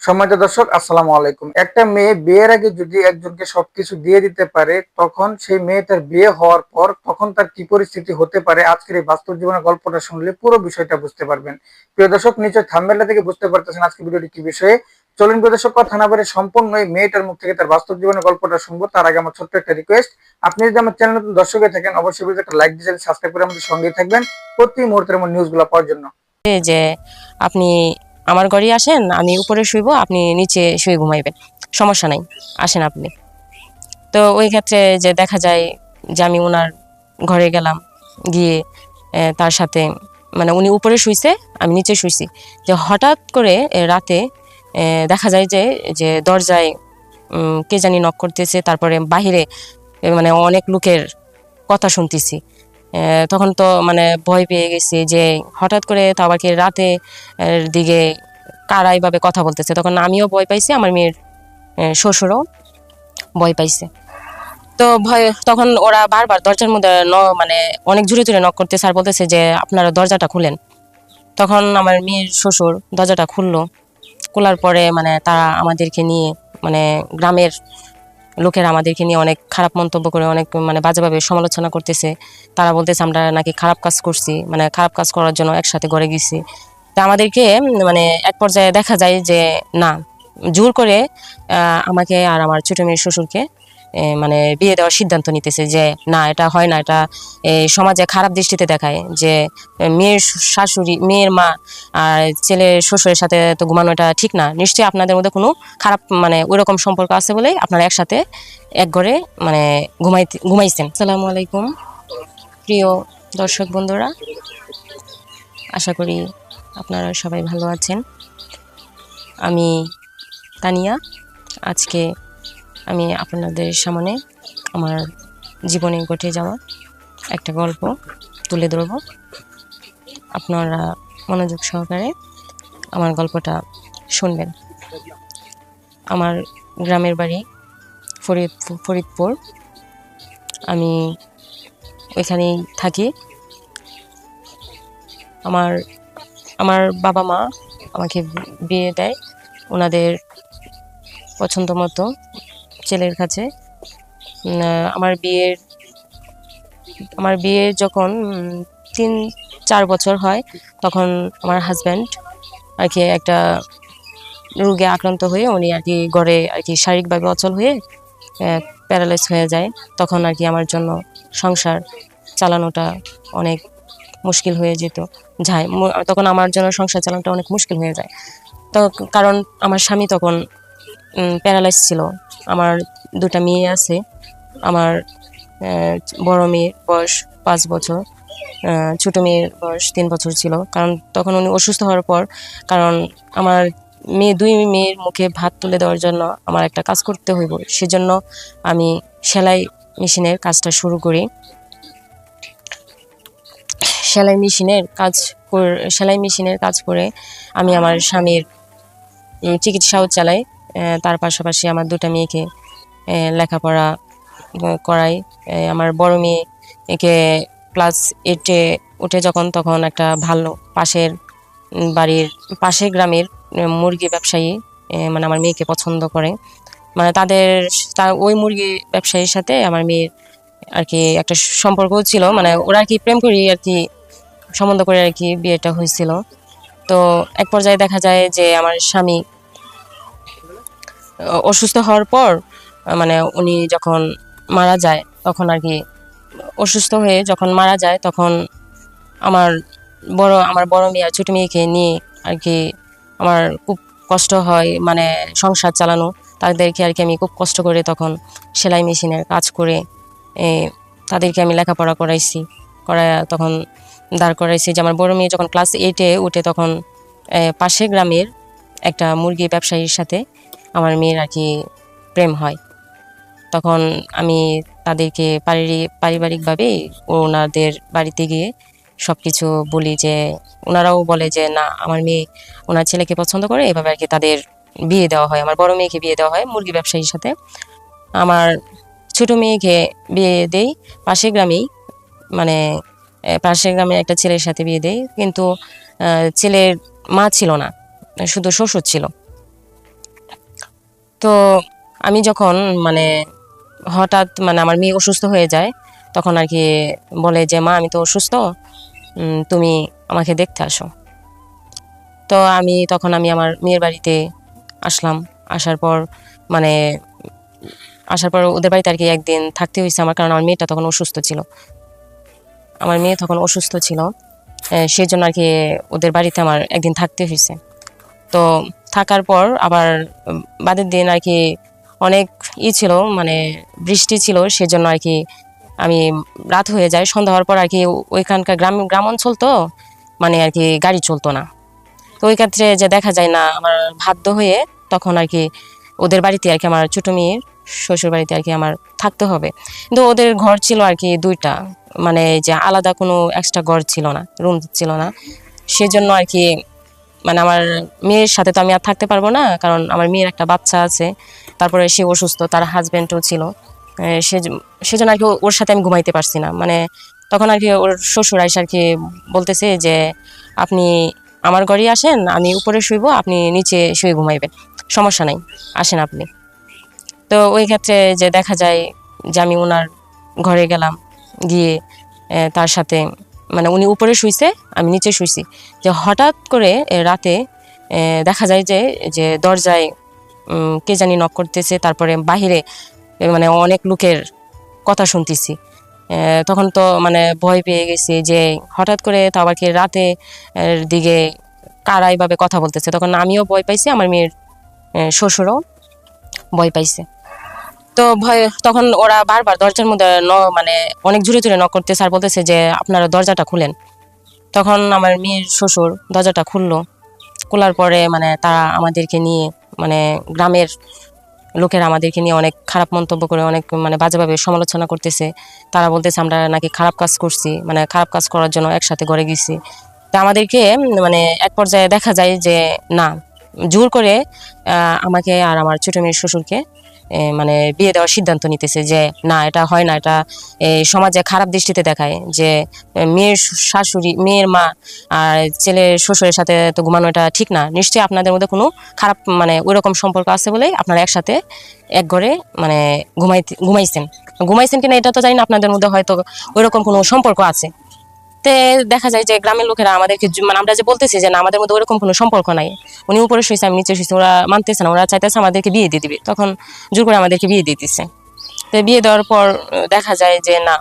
সম্মানিত দর্শক, আসসালামু আলাইকুম। একটা মেয়ে বিয়ের আগে যদি একজনকে সবকিছু দিয়ে দিতে পারে, তখন সেই মেয়েটার বিয়ে হওয়ার পর তখন তার কি পরিস্থিতি হতে পারে, আজকের এই বাস্তব জীবনের গল্পটা শুনলে পুরো বিষয়টা বুঝতে পারবেন। প্রিয় দর্শক নিচে থাম্বেলটা থেকে বুঝতে পারতেছেন আজকে ভিডিওটি কি বিষয়ে। চলুন প্রিয় দর্শক, কথা না বলে সম্পূর্ণ এই মেয়েটার মুখ থেকে তার বাস্তব জীবনের গল্পটা শুনব। তার আগে আমার ছোট্ট একটা রিকোয়েস্ট আপনি যদি আমার চ্যানেল নতুন দর্শক হয়ে থাকেন, অবশ্যই একটা লাইক দিয়ে সাবস্ক্রাইব করে আমাদের সঙ্গেই থাকবেন। প্রতি মুহূর্তের আমার নিউজগুলো পাওয়ার জন্য। যে আপনি আমার ঘরে আসেন, আমি উপরে শুইব, আপনি নিচে শুয়ে ঘুমাইবেন। সমস্যা নাই, আসেন আপনি। তো ওই ক্ষেত্রে যে দেখা যায় যে আমি ওনার ঘরে গেলাম, গিয়ে তার সাথে মানে উনি উপরে শুইছে, আমি নিচে শুইছি। যে হঠাৎ করে রাতে দেখা যায় যে যে দরজায় কে জানি নক করতেছে, তারপরে বাহিরে মানে অনেক লোকের কথা শুনতেছি। তখন তো মানে ভয় পেয়ে গেছি যে হঠাৎ করে তো আবার কি রাতে দিকে কারা এইভাবে কথা বলতেছে। তখন আমিও ভয় পাইছি, আমার মেয়ের শ্বশুরও ভয় পাইছে। তো ভয়, তখন ওরা বারবার দরজার মধ্যে ন মানে অনেক জোরে জোরে নক করতেছে আর বলতেছে যে, আপনারা দরজাটা খুলেন। তখন আমার মেয়ের শ্বশুর দরজাটা খুললো। খোলার পরে মানে তারা আমাদেরকে নিয়ে মানে গ্রামের লোকেরা আমাদেরকে নিয়ে অনেক খারাপ মন্তব্য করে, অনেক মানে বাজেভাবে সমালোচনা করতেছে। তারা বলতেছে, আমরা নাকি খারাপ কাজ করছি মানে খারাপ কাজ করার জন্য একসাথে ঘরে গেছি। তা আমাদেরকে মানে এক পর্যায়ে দেখা যায় যে, না, জোর করে আমাকে আর আমার ছোটো মেয়ের শ্বশুরকে মানে বিয়ে দেওয়ার সিদ্ধান্ত নিতেছে যে, না, এটা হয় না, এটা সমাজে খারাপ দৃষ্টিতে দেখায় যে মেয়ের শাশুড়ি, মেয়ের মা আর ছেলের শ্বশুরের সাথে তো ঘুমানো এটা ঠিক না। নিশ্চয়ই আপনাদের মধ্যে কোনো খারাপ মানে ওইরকম সম্পর্ক আছে বলেই আপনারা একসাথে এক ঘরে মানে ঘুমাইতে, ঘুমাইছেন। সালামু আলাইকুম। প্রিয় দর্শক বন্ধুরা, আশা করি আপনারা সবাই ভালো আছেন। আমি তানিয়া। আজকে আমি আপনাদের সামনে আমার জীবনে ঘটে যাওয়া একটা গল্প তুলে ধরব। আপনারা মনোযোগ সহকারে আমার গল্পটা শুনবেন। আমার গ্রামের বাড়ি ফরিদ, ফরিদপুর। আমি ওইখানেই থাকি। আমার আমার বাবা মা আমাকে বিয়ে দেয়। ওনাদের পছন্দ মতো ছেলের কাছে। আমার বিয়ের, আমার বিয়ে যখন তিন, চার বছর হয়, তখন আমার হাজব্যান্ড আর কি একটা রোগে আক্রান্ত হয়ে উনি আর কি ঘরে আর কি শারীরিকভাবে অচল হয়ে প্যারালাইজ হয়ে যায়। তখন আর কি আমার জন্য সংসার চালানোটা অনেক মুশকিল হয়ে যেত। যায় তখন আমার জন্য সংসার চালানোটা অনেক মুশকিল হয়ে যায়। তো, কারণ আমার স্বামী তখন প্যারালাইজ ছিল। আমার দুটা মেয়ে আছে। আমার বড় মেয়ের বয়স পাঁচ বছর ছোট মেয়ের বয়স তিন বছর ছিল। কারণ তখন উনি অসুস্থ হওয়ার পর, কারণ আমার মেয়ে, দুই মেয়ের মুখে ভাত তুলে দেওয়ার জন্য আমার একটা কাজ করতে হইব। সেজন্য আমি সেলাই মেশিনের কাজটা শুরু করি। সেলাই মেশিনের কাজ সেলাই মেশিনের কাজ করে আমি আমার স্বামীর চিকিৎসাও চালাই। তার পাশাপাশি আমার দুটো মেয়েকে লেখাপড়া করাই। আমার বড় মেয়ে একে ক্লাস এইটে উঠে যখন, তখন একটা ভালো পাশের বাড়ির, পাশের গ্রামের মুরগি ব্যবসায়ী মানে আমার মেয়েকে পছন্দ করে। মানে তাদের ওই মুরগি ব্যবসায়ীর সাথে আমার মেয়ের আর কি একটা সম্পর্ক ছিল। মানে ওরা আর কি প্রেম করি আর কি, সম্বন্ধ করে আর কি বিয়েটা হয়েছিল। তো এক পর্যায়ে দেখা যায় যে আমার স্বামী অসুস্থ হওয়ার পর মানে উনি যখন মারা যায় তখন আর কি অসুস্থ হয়ে যখন মারা যায় তখন আমার বড় আমার বড় মেয়ে আর ছোট মেয়েকে নিয়ে আর কি আমার খুব কষ্ট হয় মানে সংসার চালানো। তাদেরকে আর কি আমি খুব কষ্ট করে তখন সেলাই মেশিনের কাজ করে তাদেরকে আমি লেখাপড়া করাইছি করা তখন দাঁড় করাইছি যে আমার বড় মেয়ে যখন ক্লাস এইটে উঠে তখন এ, পাশের গ্রামের একটা মুরগি ব্যবসায়ীর সাথে আমার মেয়ের আর কি প্রেম হয়। তখন আমি তাদেরকে পারিবারিক পারিবারিকভাবে ওনাদের বাড়িতে গিয়ে সব কিছু বলি যে, ওনারাও বলে যে, না, আমার মেয়ে ওনার ছেলেকে পছন্দ করে, এভাবে আর কি তাদের বিয়ে দেওয়া হয়। আমার বড় মেয়েকে বিয়ে দেওয়া হয় মুরগি ব্যবসায়ীর সাথে। আমার ছোট মেয়েকে বিয়ে দেই পাশের গ্রামেই মানে পাশের গ্রামের একটা ছেলের সাথে বিয়ে দেই। কিন্তু ছেলের মা ছিল না। শুধু শ্বশুর ছিল। তো আমি যখন মানে হঠাৎ মানে আমার মেয়ে অসুস্থ হয়ে যায়, তখন আর কি বলে যে, মা, আমি তো অসুস্থ তুমি আমাকে দেখতে আসো। তো আমি, তখন আমি আমার মেয়ের বাড়িতে আসলাম। আসার পর মানে আসার পর ওদের বাড়িতে আর কি একদিন থাকতে হয়েছে আমার, কারণ আমার মেয়েটা তখন অসুস্থ ছিল। আমার মেয়ে তখন অসুস্থ ছিল সেই জন্য আর কি ওদের বাড়িতে আমার একদিন থাকতে হয়েছে। তো থাকার পর আবার বাদের দিন আর কি অনেক ই ছিল মানে বৃষ্টি ছিল, সেজন্য আর কি আমি রাত হয়ে যায়। সন্ধ্যা হওয়ার পর আর কি ওইখানকার গ্রাম গ্রাম অঞ্চল তো মানে আর কি গাড়ি চলতো না। তো ওই ক্ষেত্রে যে দেখা যায় না, আমার বাধ্য হয়ে তখন আর কি ওদের বাড়িতে আর কি আমার ছোটো মেয়ের শ্বশুর বাড়িতে আর কি আমার থাকতে হবে। কিন্তু ওদের ঘর ছিল আর কি দুইটা মানে যে আলাদা কোনো এক্সট্রা ঘর ছিল না রুম ছিল না। সেজন্য আর কি মানে আমার মেয়ের সাথে তো আমি আর থাকতে পারব না, কারণ আমার মেয়ের একটা বাচ্চা আছে। তারপরে সে অসুস্থ, তার হাজব্যান্ডও ছিল। সে সেজন্য আর কি ওর সাথে আমি ঘুমাইতে পারছি না। মানে তখন আর কি ওর শ্বশুর আইসা আর কি বলতেছে যে, আপনি আমার ঘরেই আসেন, আমি উপরে শুইবো, আপনি নিচে শুয়ে ঘুমাইবেন। সমস্যা নাই, আসেন আপনি। তো ওই ক্ষেত্রে যে দেখা যায় যে আমি ওনার ঘরে গেলাম, গিয়ে তার সাথে মানে উনি উপরে শুইছে, আমি নিচে শুইছি। যে হঠাৎ করে রাতে দেখা যায় যে যে দরজায় কে জানি নক করতেছে, তারপরে বাহিরে মানে অনেক লোকের কথা শুনতেছি। তখন তো মানে ভয় পেয়ে গেছি যে হঠাৎ করে তো আবার কি রাতে দিকে কারা এইভাবে কথা বলতেছে। তখন আমিও ভয় পাইছি, আমার মেয়ের শ্বশুরও ভয় পাইছে। তো ভয় তখন ওরা বারবার দরজার মধ্যে ন মানে অনেক জোরে জোরে নক করতেছে আর বলতেছে যে, আপনারা দরজাটা খুলেন। তখন আমার মেয়ের শ্বশুর দরজাটা খুললো। খোলার পরে মানে তারা আমাদেরকে নিয়ে মানে গ্রামের লোকেরা আমাদেরকে নিয়ে অনেক খারাপ মন্তব্য করে, অনেক মানে বাজেভাবে সমালোচনা করতেছে। তারা বলতেছে, আমরা নাকি খারাপ কাজ করছি মানে খারাপ কাজ করার জন্য একসাথে ঘরে গেছি। তা আমাদেরকে মানে এক পর্যায়ে দেখা যায় যে, না। জোর করে আমাকে আর আমার ছোট মেয়ের শ্বশুরকে মানে বিয়ে দেওয়ার সিদ্ধান্ত নিতেছে যে, না, এটা হয় না, এটা সমাজে খারাপ দৃষ্টিতে দেখায় যে মেয়ের শাশুড়ি, মেয়ের মা আর ছেলে শ্বশুরের সাথে তো ঘুমানো এটা ঠিক না। নিশ্চয়ই আপনাদের মধ্যে কোনো খারাপ মানে ওইরকম সম্পর্ক আছে বলেই আপনারা একসাথে এক ঘরে মানে ঘুমাইতে, ঘুমাইছেন। ঘুমাইছেন কিনা এটা তো জানি না, আপনাদের মধ্যে হয়তো ওইরকম কোনো সম্পর্ক আছে। তে দেখা যায় যে গ্রামের লোকেরা আমাদেরকে মানে আমরা যে বলতেছি যে না, আমাদের মধ্যে ওরকম কোনো সম্পর্ক নাই। উনি উপরে শুয়েছে আমি নিচে শুয়েছি ওরা মানতেছে না, ওরা চাইতেছে আমাদেরকে বিয়ে দিয়ে দিবে। তখন জোর করে আমাদেরকে বিয়ে দিয়ে দিচ্ছে তো বিয়ে দেওয়ার পর দেখা যায় যে না,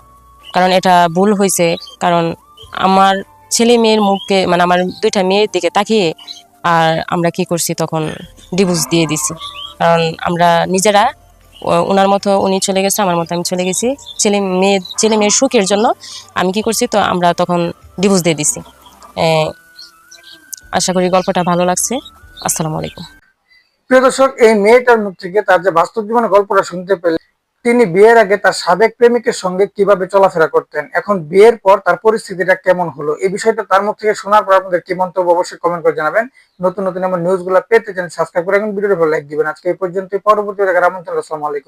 কারণ এটা ভুল হয়েছে কারণ আমার ছেলে মেয়ের মুখকে মানে আমার দুইটা মেয়ের দিকে তাকিয়ে আর আমরা কি করছি তখন ডিভোর্স দিয়ে দিছি। কারণ আমরা নিজেরা ওনার মতো উনি চলে গেছে, আমার মতো আমি চলে গেছি। ছেলে মেয়ে, ছেলে মেয়ের সুখের জন্য আমি কি করছি, তো আমরা তখন ডিভোর্স দিয়ে দিছি। আশা করি গল্পটা ভালো লাগছে। আসসালামু আলাইকুম। প্রিয় দর্শক, এই মেয়েটার মুখ থেকে তার যে বাস্তব জীবনের গল্পটা শুনতে পেলে তিনি বিয়ের আগে তার সাবেক প্রেমিকের সঙ্গে কীভাবে চলাফেরা করতেন, এখন বিয়ের পর তার পরিস্থিতিটা কেমন হলো, এই বিষয়টা তার মুখ থেকে শোনার পর আপনাদের কি মন্তব্য অবশ্যই কমেন্ট করে জানাবেন। নতুন নতুন আমার নিউজগুলো পেতে চান সাবস্ক্রাইব করে এখন ভিডিওটা লাইক দিবেন। আজকে এই পর্যন্ত পরবর্তী দেখার আমন্ত্রণ, আসসালামু আলাইকুম।